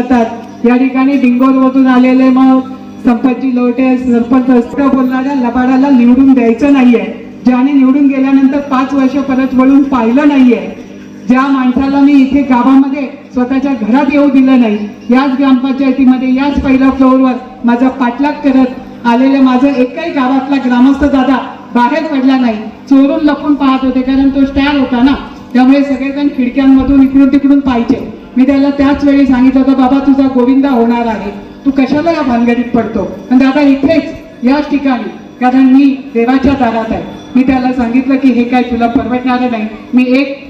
जातात. या ठिकाणी डिंगोरमधून आलेले मग संपतजी लोटे सरपंच असं बोलणाऱ्या लबाडाला निवडून द्यायचं नाहीये. ज्याने निवडून गेल्यानंतर पाच वर्ष परत वळून पाहिलं नाहीये. ज्या माणसाला मी इथे गावामध्ये स्वतःच्या घरात येऊ दिलं नाही याच ग्रामपंचायतीमध्ये याच पहिल्या फ्लोअरवर माझा पाठलाग करत आलेले माझं एकही गावातला ग्रामस्थ दादा बाहेर पडला नाही. चोरून लपून पाहत होते कारण तो स्टॅर होता ना. त्यामुळे सगळेजण खिडक्यांमधून इकडून तिकडून पाहिजे मी त्याला त्याच वेळी सांगितलं होतं बाबा तुझा गोविंदा होणार आहे. तू कशाला या भानगडीत पडतो? पण दादा इथेच याच ठिकाणी. कारण मी देवाच्या दारात आहे. मी त्याला सांगितलं की हे काय तुला परवडणारं नाही. मी एक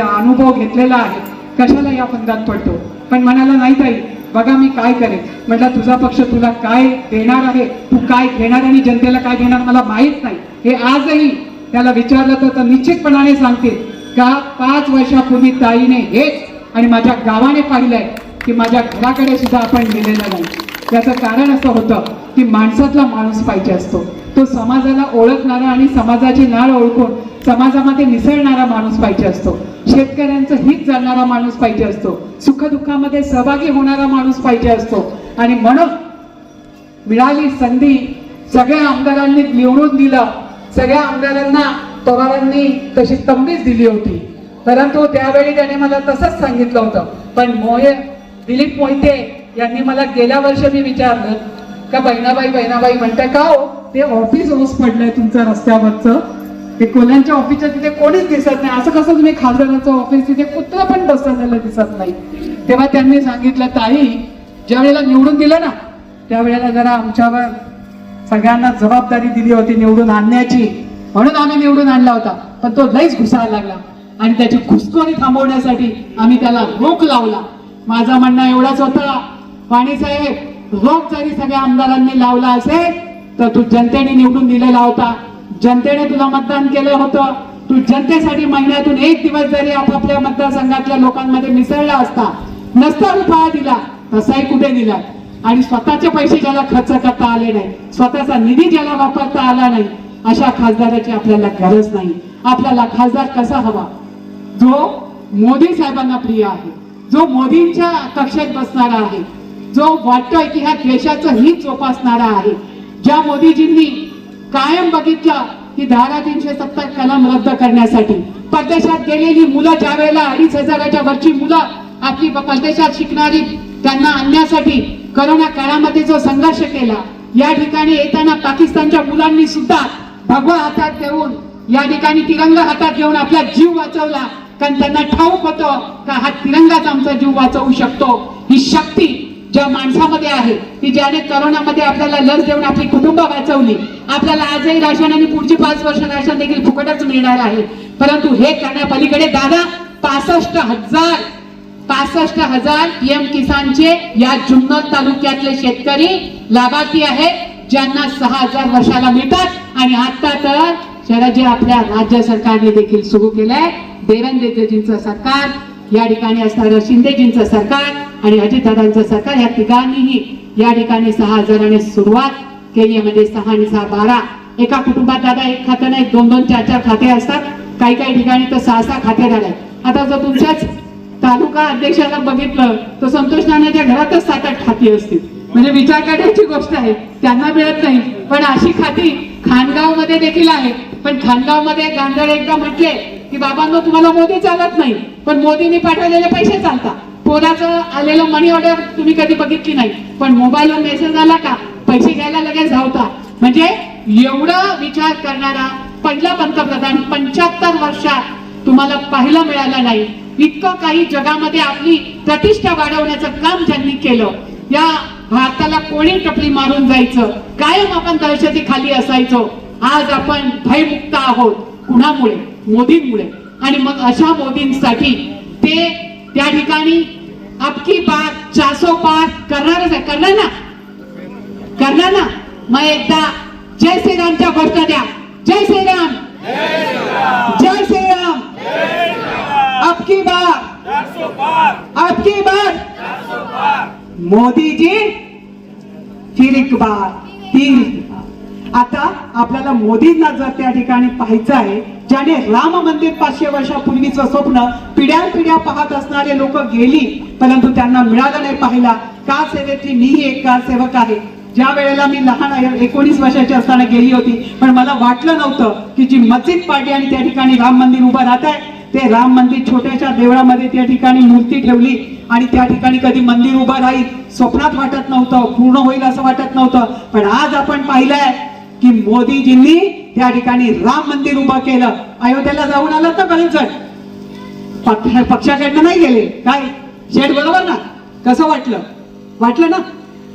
अनुभव घेतलेला आहे. कशाला या फंदात पडतो? पण म्हणाला नाही ताई बघा मी काय करेन. म्हटलं तुझा पक्ष तुला काय देणार आहे? तू काय घेणार आणि जनतेला काय घेणार मला माहीत नाही. हे आजही त्याला विचारलं तर निश्चितपणाने सांगतील का पाच वर्षापूर्वी ताईने हेच आणि माझ्या गावाने पाहिलंय की माझ्या घराकडे सुद्धा आपण गेलेलं नाही. याचं कारण असं होतं की माणसातला माणूस पाहिजे असतो. तो समाजाला ओळखणारा आणि समाजाची नाळ ओळखून समाजामध्ये मिसळणारा माणूस पाहिजे असतो. शेतकऱ्यांचं हित जाणणारा माणूस पाहिजे असतो. सुखदुःखामध्ये सहभागी होणारा माणूस पाहिजे असतो. आणि म्हणून मिळाली संधी सगळ्या आमदारांनी निवडून दिलं. सगळ्या आमदारांना पवारांनी तशी तंबीच दिली होती. परंतु त्यावेळी त्याने मला तसंच सांगितलं होतं. पण मोहे दिलीप मोहिते यांनी मला गेल्या वर्षी मी विचारलं का बहिणाबाई बहिणाबाई म्हणताय का हो? ते ऑफिस ओस पडलंय तुमचं रस्त्यावरचं. ते कोल्यांच्या ऑफिसच्या तिथे कोणीच दिसत नाही. असं कसं तुम्ही खासदारांचं ऑफिस तिथे कुत्र पण बसलेलं दिसत नाही. तेव्हा त्यांनी सांगितलं ताई ज्या वेळेला निवडून दिलं ना त्यावेळेला जरा आमच्यावर सगळ्यांना जबाबदारी दिली होती निवडून आणण्याची. म्हणून आम्ही निवडून आणला होता. पण तो लईच घुसायला लागला. आणि त्याची घुसखोरी थांबवण्यासाठी आम्ही त्याला रोख लावला. माझा म्हणणं एवढाच होता. वाणी साहेब रोख जरी सगळ्या आमदारांनी लावला असेल तर तू जनतेने निवडून दिलेला होता. जनतेने तुला मतदान केलं होतं. तू जनतेसाठी महिन्यातून एक दिवस जरी आपापल्या मतदारसंघातल्या लोकांमध्ये मिसळला असता नसता रुपया दिला तसाही कुठे दिला? आणि स्वतःचे पैसे ज्याला खर्च करता आले नाही स्वतःचा निधी ज्याला वापरता आला नाही अशा खासदाराची आपल्याला गरज नाही. आपल्याला खासदार कसा हवा? जो मोदी साहेबांना प्रिय आहे जो मोदींच्या कक्षेत बसणारा आहे जो वाटतोय की ह्या देशाचं हित जोपासणारा आहे ज्या मोदीजींनी कायम बघितलं की धारा तीनशे सत्तर कलम रद्द करण्यासाठी परदेशात गेलेली मुलं ज्या वेळेला अडीच हजाराच्या वरची मुलं आपली परदेशात शिकणारी त्यांना आणण्यासाठी करोना काळामध्ये जो संघर्ष केला या ठिकाणी येताना पाकिस्तानच्या मुलांनी सुद्धा भगवा हातात घेऊन या ठिकाणी तिरंगा हातात घेऊन आपला जीव वाचवला कारण त्यांना ठाऊक होतं का हा तिरंगाच आमचा जीव वाचवू शकतो. ही शक्ती ज्या माणसामध्ये आहे की ज्याने करोनामध्ये आपल्याला लस देऊन आपली कुटुंब वाचवली. आपल्याला आजही राशन आणि पुढची पाच वर्ष राशन देखील फुकटच मिळणार आहे. परंतु हे करण्यापलीकडे दादा पासष्ट हजार पासष्ट हजार पीएम किसानचे या जुन्नर तालुक्यातले शेतकरी लाभार्थी आहेत ज्यांना सहा हजार वर्षाला मिळतात. आणि आता तर शहराचे आपल्या राज्य सरकारने देखील सुरू केलंय. देवेंद्रजींचं सरकार या ठिकाणी असणारं शिंदेजींचं सरकार आणि अजितदादांचं सरकार या तिघांनीही या ठिकाणी सहा हजाराने सुरुवात केली आहे. म्हणजे सहा आणि सहा बारा. एका कुटुंबात दादा एक खातं नाही दोन दोन चार चार खाते असतात. काही काही ठिकाणी तर सहा सहा खाते आहेत आता जर तुमच्याच तालुका अध्यक्षाला बघितलं तर संतोष नानाच्या घरातच सात आठ खाती असतील. म्हणजे विचार करण्याची गोष्ट आहे. त्यांना मिळत नाही. पण अशी खाती खानगावमध्ये देखील आहे पण खानगावमध्ये गांधळ एकदा म्हटले की बाबांनो तुम्हाला मोदी चालत नाही पण मोदींनी पाठवलेले पैसे चालतात. पोराचं आलेलं मनी ऑर्डर तुम्ही कधी बघितली नाही पण मोबाईलवर मेसेज आला का पैसे घ्यायला लगेच धावता म्हणजे एवढं विचार करणारा पहिला पंतप्रधान पंच्याहत्तर वर्षात तुम्हाला पाहायला मिळालं नाही. इतकं काही जगामध्ये आपली प्रतिष्ठा वाढवण्याचं काम ज्यांनी केलं या भारताला कोणी टपली मारून जायचं कायम आपण दहशती खाली असायचो. आज आपण भयमुक्त आहोत कुणामुळे? मोदींमुळे. आणि मग अशा मोदींसाठी ते त्या ठिकाणी आपकी बात चासो पार करणारच आहे. करणार ना? करणार ना? मग एकदा जय श्रीरामच्या गोष्ट द्या. जय श्रीराम. जय श्रीराम. आपकी बार आपकी बार मोदी जी फिर एक बार. तीन आता आपल्याला मोदींना जर त्या ठिकाणी पाहायचं आहे ज्याने राम मंदिर पाचशे वर्षापूर्वीचं स्वप्न पिढ्यान पिढ्या पाहत असणारे लोक गेली परंतु त्यांना मिळालं नाही पाहिला का सेवेतली मीही एक का सेवक आहे? ज्या वेळेला मी लहान आहे एकोणीस वर्षाची असताना गेली होती पण मला वाटलं नव्हतं की जी मस्जिद पाडली आणि त्या ठिकाणी राम मंदिर उभं राहत आहे ते राम मंदिर छोट्याशा देवळामध्ये त्या ठिकाणी मूर्ती ठेवली आणि त्या ठिकाणी कधी मंदिर उभं राहील स्वप्नात वाटत नव्हतं पूर्ण होईल असं वाटत नव्हतं. पण आज आपण पाहिलंय की मोदीजींनी त्या ठिकाणी राम मंदिर उभं केलं. अयोध्येला जाऊन आलं तर बरेच जण पक्षाकडनं नाही गेले. काय? शेठ बरोबर ना? कसं वाटलं? वाटलं ना?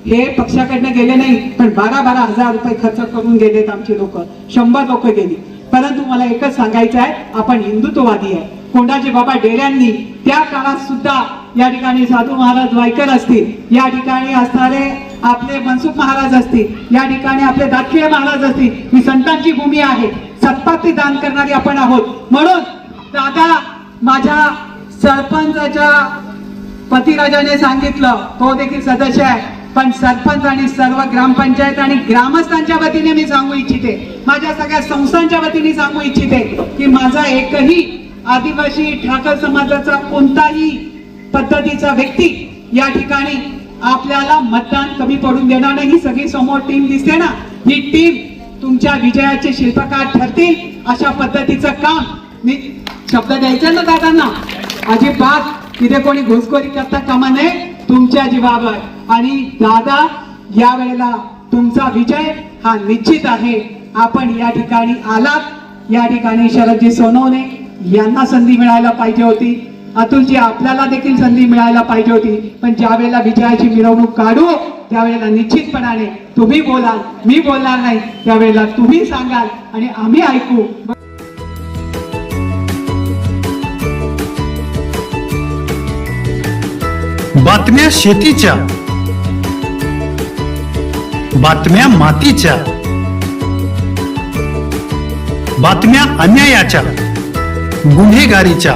हे पक्षाकडनं गेले नाही पण बारा बारा हजार रुपये खर्च करून गेलेत आमची लोक. शंभर लोक गेली. परंतु मला एकच सांगायचं आहे आपण हिंदुत्ववादी आहे. कोंडाजी बाबा डेऱ्यांनी त्या काळात सुद्धा या ठिकाणी साधू महाराज वायकर असतील. या ठिकाणी असणारे आपले मनसुख महाराज असतील या ठिकाणी आपले दाखिले महाराज असतील ही संतांची भूमी आहे. सत्पाती दान करणारी आपण आहोत. म्हणून दादा माझ्या सरपंचाच्या पतिराजाने सांगितलं तो देखील सदस्य आहे. पण सरपंच आणि सर्व ग्रामपंचायत आणि ग्रामस्थांच्या वतीने मी सांगू इच्छिते. माझ्या सगळ्या संस्थांच्या वतीने सांगू इच्छिते की माझा एकही आदिवासी ठाकर समाजाचा कोणताही पद्धतीचा व्यक्ती या ठिकाणी आपल्याला मतदान कमी पडून देणार नाही. ही सगळी समोर टीम दिसते ना? ही टीम तुमच्या विजयाचे शिल्पकार ठरतील अशा पद्धतीचं काम. मी शब्द द्यायचा ना दादांना? अजिबात. तिथे कोणी घुसखोरी करता कामा नये. तुमच्या जीवावर. आणि दादा या वेळेला तुमचा विजय हा निश्चित आहे. आपण या ठिकाणी आलात. या ठिकाणी शरदजी सोनवणे यांना संधी मिळायला पाहिजे होती. अतुलजी आपल्याला देखील संधी मिळायला पाहिजे होती. पण ज्या वेळेला विजयाची मिरवणूक काढू त्यावेळेला निश्चितपणाने तुम्ही बोलाल मी बोलणार नाही. त्यावेळेला तुम्ही सांगाल आणि आम्ही ऐकू. बातम्या शेतीच्या बातम्या मातीच्या बातम्या अन्यायाच्या गुन्हेगारीच्या.